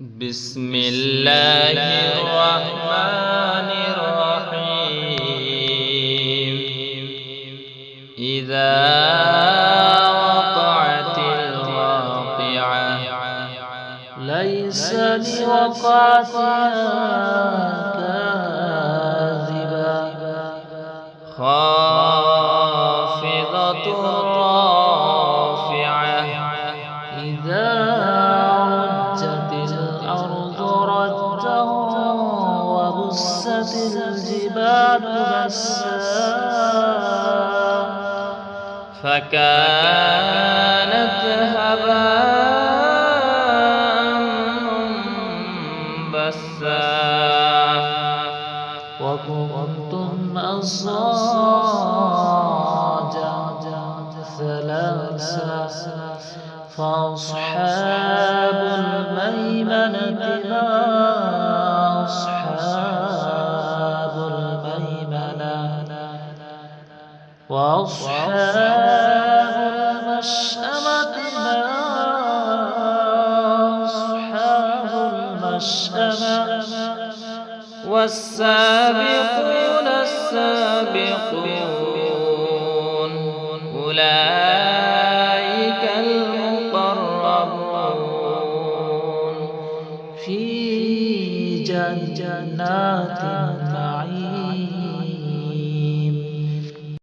بسم الله الرحمن الرحيم. إذا وقعت الواقعة ليس لوقعتها كاذبة. خافضة رافعة إذا وبست الجبال بسا فكانت هباء منبثا وكنتم أزواجا ثلاثا فأصحاب الميمنة ما وأصحاب المشأمة ما؟ أصحاب المشأمة. والسابقون السابقون. أولئك المقربون. في جنات النعيم.